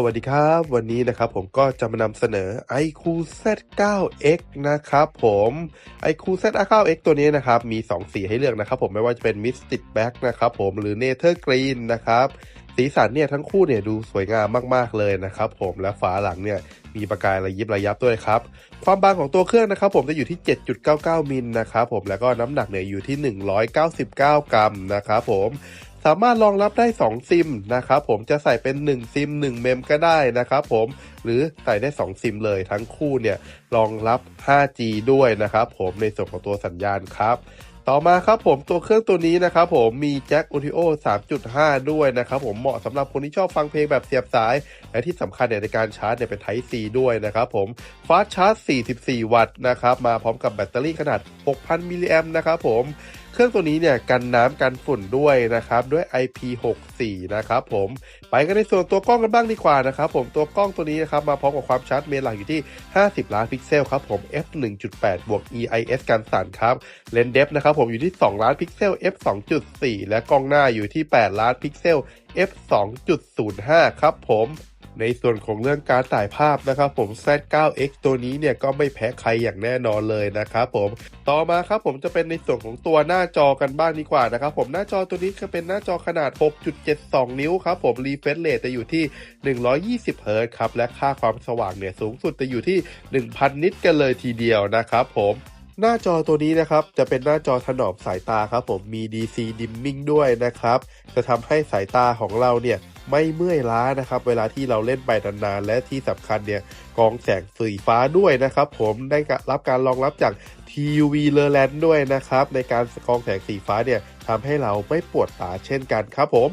สวัสดีครับ วันนี้นะครับผมก็จะมานำเสนอ iQ Z9X นะครับผม iQ Z9X ตัวนี้นะครับ มี 2 สีให้เลือกนะครับผมไม่ว่าจะเป็น Mystic Black นะครับผมหรือ Nether Green นะครับ สีสันเนี่ยทั้งคู่เนี่ยดูสวยงามมากๆเลยนะครับผมและฝาหลังเนี่ยมีประกายระยิบระยับด้วยครับ ความบางของตัวเครื่องนะครับผมจะอยู่ที่ 7.99 มิลนะครับผมแล้วก็น้ำหนักเนี่ยอยู่ที่ 199 กรัมนะครับผม สามารถรองรับได้ 2 ซิมนะครับผมจะใส่เป็น 1 ซิม 1 เมมก็ได้นะครับผมหรือใส่ได้ 2 ซิมเลยทั้งคู่เนี่ยรองรับ 5G ด้วยนะครับผมในส่วนของตัวสัญญาณครับต่อมาครับผมตัวเครื่องตัวนี้นะครับผมมีแจ็ค Audio 3.5 ด้วยนะครับผมเหมาะสำหรับคนที่ชอบฟังเพลงแบบเสียบสาย และที่สำคัญเนี่ยในการชาร์จเนี่ยเป็น Type C ด้วยนะครับผมฟาสชาร์จ 44 วัตต์นะครับมาพร้อมกับแบตเตอรี่ขนาด 6,000 มิลลิแอมนะครับผม เครื่องตัวนี้เนี่ยกันน้ำกันฝุ่นด้วยนะครับด้วย IP64 นะครับผมไปกันในส่วนตัวกล้องกันบ้างดีกว่านะครับผมตัวกล้องตัวนี้นะครับมาพร้อมกับความชัดเมนหลักอยู่ที่ 50 ล้านพิกเซลครับผม f 1.8บวก EIS กันสั่นครับเลนเดฟนะครับผมอยู่ที่ 2 ล้านพิกเซล f 2.4และกล้องหน้าอยู่ที่ 8 ล้านพิกเซล f 2.05 ครับผม ในส่วนของเรื่องการถ่ายภาพนะครับผม Z9X ตัวนี้เนี่ยก็ไม่แพ้ใครอย่างแน่นอนเลยนะครับผมต่อมาครับผมจะเป็นในส่วนของตัวหน้าจอกันบ้างดีกว่านะครับผมหน้าจอตัวนี้จะเป็นหน้าจอขนาด 6.72 นิ้วครับผม refresh rate จะอยู่ที่ 120 Hz ครับและค่าความสว่างเนี่ยสูงสุดจะอยู่ที่ 1,000 นิตกันเลยทีเดียวนะครับผม หน้าจอตัวนี้นะครับจะเป็นหน้าจอถนอมสายตาครับผมมี DC dimming ด้วยนะครับจะทำให้สายตาของเราเนี่ยไม่เมื่อยล้านะครับ เวลาที่เราเล่นไปนานๆและที่สำคัญเนี่ยกองแสงสีฟ้าด้วยนะครับ ผมได้รับการรองรับจาก TUV l e r l a n d ด้วยนะครับ ในการกองแสงสีฟ้าเนี่ยทำให้เราไม่ปวดตาเช่นกันครับผม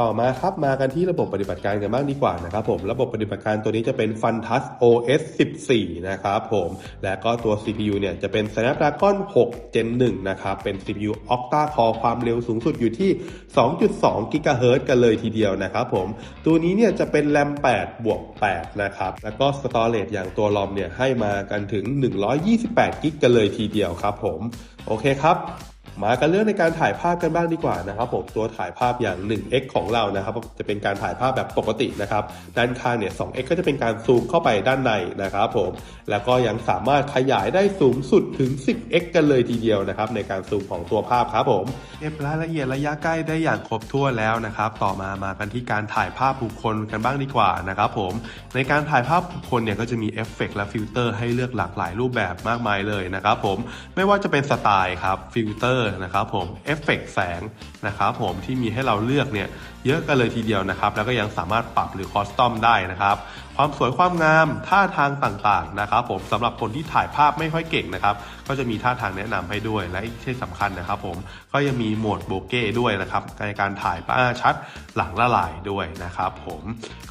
ต่อมาครับมากันที่ระบบปฏิบัติการกันบ้างดีกว่านะครับผมระบบปฏิบัติการตัวนี้จะเป็น Fantas OS 14 นะครับผมและก็ตัว CPU เนี่ยจะเป็น Snapdragon 6 Gen 1นะครับเป็น CPU Octa Core ความเร็วสูงสุดอยู่ที่ 2.2 GHz กันเลยทีเดียวนะครับผมตัวนี้เนี่ยจะเป็น RAM 8 บวก 8 นะครับแล้วก็ Storage อย่างตัว ROM เนี่ยให้มากันถึง 128 g b กันเลยทีเดียวครับผมโอเคครับ มากันเรื่องในการถ่ายภาพกันบ้างดีกว่านะครับผมตัวถ่ายภาพอย่าง 1x ของเรานะครับจะเป็นการถ่ายภาพแบบปกตินะครับด้านข้างเนี่ย 2x ก็จะเป็นการซูมเข้าไปด้านในนะครับผมแล้วก็ยังสามารถขยายได้สูงสุดถึง 10x กันเลยทีเดียวนะครับในการซูมของตัวภาพครับผมเก็บรายละเอียดระยะใกล้ได้อย่างครบถ้วนแล้วนะครับต่อมามากันที่การถ่ายภาพบุคคลกันบ้างดีกว่านะครับผมในการถ่ายภาพบุคคลเนี่ยก็จะมีเอฟเฟกและฟิลเตอร์ให้เลือกหลากหลายรูปแบบมากมายเลยนะครับผมไม่ว่าจะเป็นสไตล์ครับฟิลเตอร์นะครับผมเอฟเฟกแสง นะครับผมที่มีให้เราเลือกเนี่ยเยอะกันเลยทีเดียวนะครับ แล้วก็ยังสามารถปรับหรือคอสตอมได้นะครับ ความสวยความงามท่าทางต่างๆนะครับผมสำหรับคนที่ถ่ายภาพไม่ค่อยเก่งนะครับ ก็จะมีท่าทางแนะนำให้ด้วยและที่สำคัญนะครับ ผมก็ยังมีโหมดโบเก้ด้วยนะครับในการถ่ายภาพชัดหลังละลายด้วยนะครับ ผม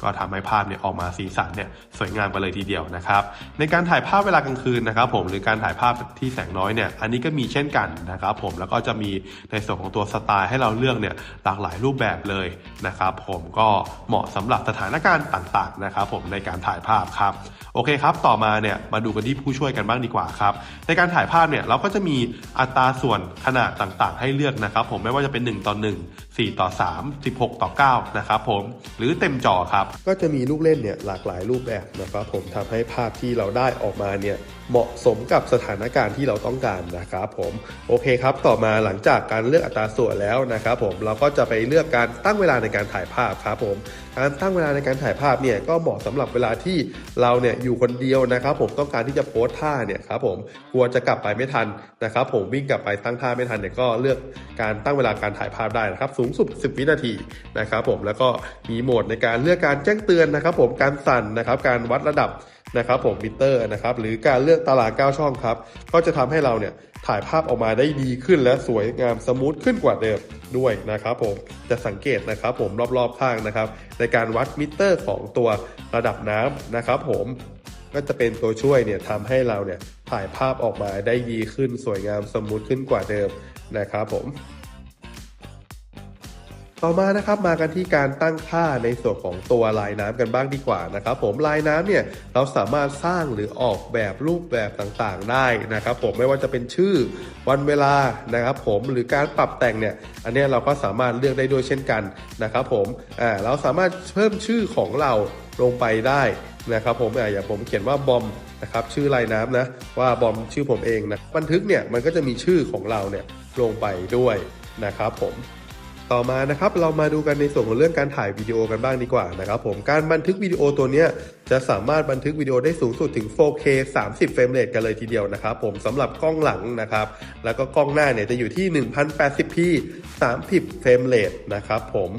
ก็ทำให้ภาพเนี่ยออกมาสีสันเนี่ยสวยงามไปเลยทีเดียวนะครับในการถ่ายภาพเวลากลางคืนนะครับ ผมหรือการถ่ายภาพที่แสงน้อยเนี่ยอันนี้ก็มีเช่นกันนะครับ ผมแล้วก็จะมีในส่วนของตัวสไตล์ให้เราเลือกเนี่ยหลากหลายรูปแบบเลยนะครับผมก็เหมาะสำหรับสถานการณ์ต่างๆนะครับผมในการถ่ายภาพครับโอเคครับ ต่อมาเนี่ยมาดูกันที่ผู้ช่วยกันบ้างดีกว่าครับ ในการถ่ายภาพเนี่ยเราก็จะมีอัตราส่วนขนาดต่างๆ ให้เลือกนะครับ ผมไม่ว่าจะเป็น 1 ต่อ 1 4 ต่อ 3 16 ต่อ 9 นะครับผมหรือเต็มจอครับ ก็จะมีลูกเล่นเนี่ยหลากหลายรูปแบบนะครับผมทำให้ภาพที่เราได้ออกมาเนี่ยเหมาะสมกับสถานการณ์ที่เราต้องการนะครับผมโอเคครับ ต่อมาหลังจากการเลือกอัตราส่วนแล้วนะครับผมเราก็จะไปเลือกการตั้งเวลาในการถ่ายภาพครับผมการตั้งเวลาในการถ่ายภาพเนี่ยก็เหมาะสำหรับเวลาที่เราเนี่ยอยู่คนเดียวนะครับผมต้องการที่จะโพสท่าเนี่ยครับผมกลัวจะกลับไปไม่ทันนะครับผมวิ่งกลับไปตั้งท่าไม่ทันเนี่ยก็เลือกการตั้งเวลาการถ่ายภาพได้นะครับสูงสุด 10 วินาทีนะครับผมแล้วก็มีโหมดในการเลือกการแจ้งเตือนนะครับผมการสั่นนะครับการวัดระดับ นะครับผมมิเตอร์นะครับหรือการเลือกตาราง9ช่องครับ ก็จะทำให้เราเนี่ยถ่ายภาพออกมาได้ดีขึ้นและสวยงามสมูทขึ้นกว่าเดิมด้วยนะครับผมจะสังเกตนะครับผมรอบๆข้างนะครับ ในการวัดมิเตอร์ของตัวระดับน้ำนะครับผมก็จะเป็นตัวช่วยเนี่ยทำให้เราเนี่ยถ่ายภาพออกมาได้ดีขึ้นสวยงามสมูทขึ้นกว่าเดิมนะครับผม ต่อมานะครับมากันที่การตั้งค่าในส่วนของตัวลายน้ำกันบ้างดีกว่านะครับ ผมลายน้ำเนี่ยเราสามารถสร้างหรือออกแบบรูปแบบต่างๆได้นะครับ ผมไม่ว่าจะเป็นชื่อวันเวลานะครับ ผมหรือการปรับแต่งเนี่ยอันนี้เราก็สามารถเลือกได้ด้วยเช่นกันนะครับ ผมอ่าเราสามารถเพิ่มชื่อของเราลงไปได้นะครับ ผมอ่าอย่างผมเขียนว่าบอมนะครับชื่อลายน้ำนะว่าบอมชื่อผมเองนะบันทึกเนี่ยมันก็จะมีชื่อของเราเนี่ยลงไปด้วยนะครับ ผม ต่อมานะครับเรามาดูกันในส่วนของเรื่องการถ่ายวิดีโอกันบ้างดีกว่านะครับผมการบันทึกวิดีโอตัวนี้จะสามารถบันทึกวิดีโอได้สูงสุดถึง 4K 30 เฟรมเรทกันเลยทีเดียวนะครับผมสำหรับกล้องหลังนะครับแล้วก็กล้องหน้าเนี่ยจะอยู่ที่ 1080p 30 เฟรมเรทนะครับผม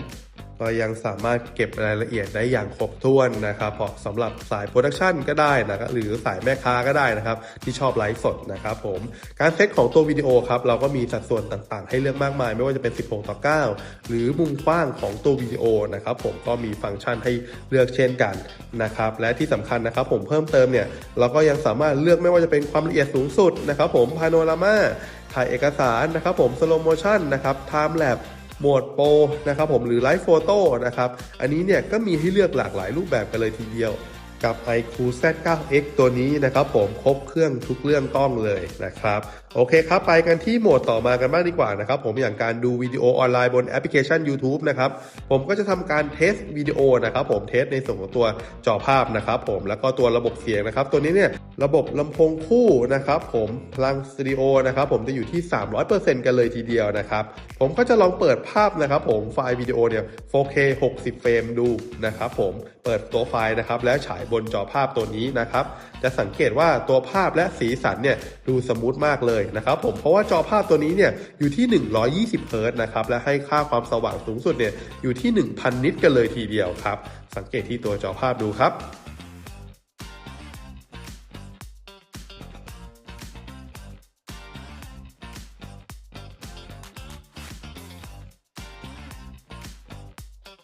ก็ยังสามารถเก็บรายละเอียดได้อย่างครบถ้วนนะครับพราะสำหรับสายโปรดักชันก็ได้นะครับหรือสายแม่ค้าก็ได้นะครับ ที่ชอบไลฟ์สดนะครับผมการเซตของตัววิดีโอครับเราก็มีสัดส่วนต่างๆ ให้เลือกมากมาย ไม่ว่าจะเป็น 16 ต่อ 9 หรือมุมกว้างของตัววิดีโอนะครับผมก็มีฟังก์ชันให้เลือกเช่นกันนะครับและที่สำคัญนะครับผมเพิ่มเติมเนี่ยเราก็ยังสามารถเลือกไม่ว่าจะเป็นความละเอียดสูงสุดนะครับผมพาโนรามาถ่ายเอกสารนะครับผมสโลโมชันนะครับไทม์แลปโหมดโปรนะครับผมหรือไลฟ์โฟโต้นะครับ อันนี้เนี่ยก็มีให้เลือกหลากหลายรูปแบบกันเลยทีเดียว กับ iQ Z9X ตัวนี้นะครับผมครบเครื่องทุกเรื่องต้องเลยนะครับโอเคครับ ไปกันที่โหมดต่อมากันบ้างดีกว่านะครับผมอย่างการดูวิดีโอออนไลน์บนแอปพลิเคชัน YouTube นะครับผมก็จะทำการเทสวิดีโอนะครับผมเทสในส่วนของตัวจอภาพนะครับผมแล้วก็ตัวระบบเสียงนะครับ ตัวนี้เนี่ยระบบลำโพงคู่นะครับผมพลังสตูดิโอนะครับผมจะอยู่ที่ 300%กันเลยทีเดียวนะครับผมก็จะลองเปิดภาพนะครับผมไฟล์วิดีโอเนี่ย 4K 60 เฟรมดูนะครับผมเปิดตัวไฟล์นะครับแล้วฉายบบนจอภาพตัวนี้นะครับ จะสังเกตว่าตัวภาพและสีสันเนี่ยดูสมูทมากเลยนะครับผมเพราะว่าจอภาพตัวนี้เนี่ยอยู่ที่ 120เฮิร์ตนะครับและให้ค่าความสว่างสูงสุดเนี่ยอยู่ที่ 1,000 นิตกันเลยทีเดียวครับ สังเกตที่ตัวจอภาพดูครับ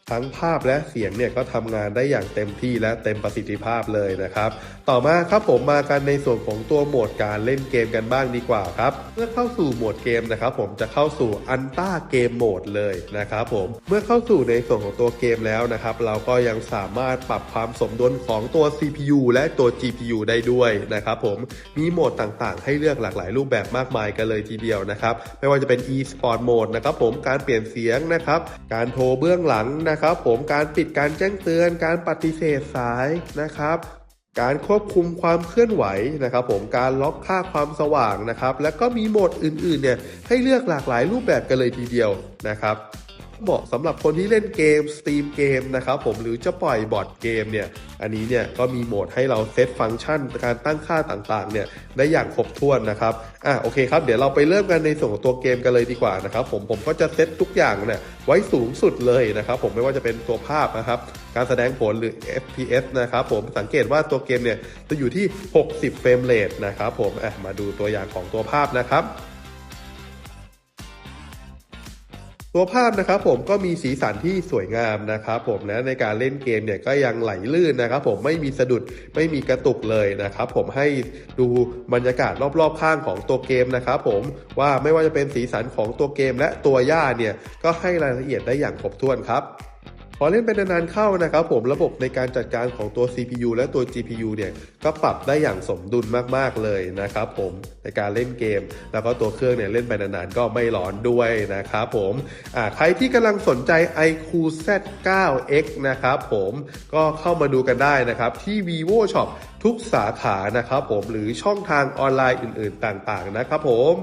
ทั้งภาพและเสียงเนี่ยก็ทำงานได้อย่างเต็มที่และเต็มประสิทธิภาพเลยนะครับ ต่อมาครับผมมากันในส่วนของตัวโหมดการเล่นเกมกันบ้างดีกว่าครับ เมื่อเข้าสู่โหมดเกมนะครับ ผมจะเข้าสู่อันต้าเกมโหมดเลยนะครับผมเมื่อเข้าสู่ในส่วนของตัวเกมแล้วนะครับ เราก็ยังสามารถปรับความสมดุลของตัว CPU และตัว GPU ได้ด้วยนะครับผมมีโหมดต่างๆ ให้เลือกหลากหลายรูปแบบมากมายกันเลยทีเดียวนะครับ ไม่ว่าจะเป็น e-sport mode นะครับผมการเปลี่ยนเสียงนะครับ การโทรเบื้องหลังนะครับ ผมการปิดการแจ้งเตือน การปฏิเสธสายนะครับ การควบคุมความเคลื่อนไหวนะครับ ผมการล็อกค่าความสว่างนะครับ แล้วก็มีโหมดอื่นๆเนี่ยให้เลือกหลากหลายรูปแบบกันเลยทีเดียวนะครับ เหมาะสำหรับคนที่เล่นเกมสตรีมเกมนะครับผมหรือจะปล่อยบอร์ดเกมเนี่ยอันนี้เนี่ยก็มีโหมดให้เราเซตฟังก์ชันการตั้งค่าต่างๆเนี่ยได้อย่างครบถ้วนนะครับอะโอเคครับเดี๋ยวเราไปเริ่มกันในส่วนของตัวเกมกันเลยดีกว่านะครับผมผมก็จะเซตทุกอย่างเนี่ยไว้สูงสุดเลยนะครับผมไม่ว่าจะเป็นตัวภาพนะครับการแสดงผลหรือ FPS นะครับผมสังเกตว่าตัวเกมเนี่ยจะอยู่ที่ 60 เฟรมเรทนะครับผมอะมาดูตัวอย่างของตัวภาพนะครับ ตัวภาพนะครับผมก็มีสีสันที่สวยงามนะครับผมนะในการเล่นเกมเนี่ยก็ยังไหลลื่นนะครับผมไม่มีสะดุดไม่มีกระตุกเลยนะครับผมให้ดูบรรยากาศรอบๆข้างของตัวเกมนะครับผมว่าไม่ว่าจะเป็นสีสันของตัวเกมและตัวย่าเนี่ยก็ให้รายละเอียดได้อย่างครบถ้วนครับ พอเล่นไปนานๆเข้านะครับผมระบบในการจัดการของตัว CPU และตัว GPU เนี่ยก็ปรับได้อย่างสมดุลมากๆเลยนะครับผมในการเล่นเกม แล้วก็ตัวเครื่องเนี่ยเล่นไปนานๆก็ไม่ร้อนด้วยนะครับผมใครที่กำลังสนใจ iQ Z9X นะครับผมก็เข้ามาดูกันได้นะครับที่ vivo shop ทุกสาขานะครับผมหรือช่องทางออนไลน์อื่นๆต่างๆนะครับผม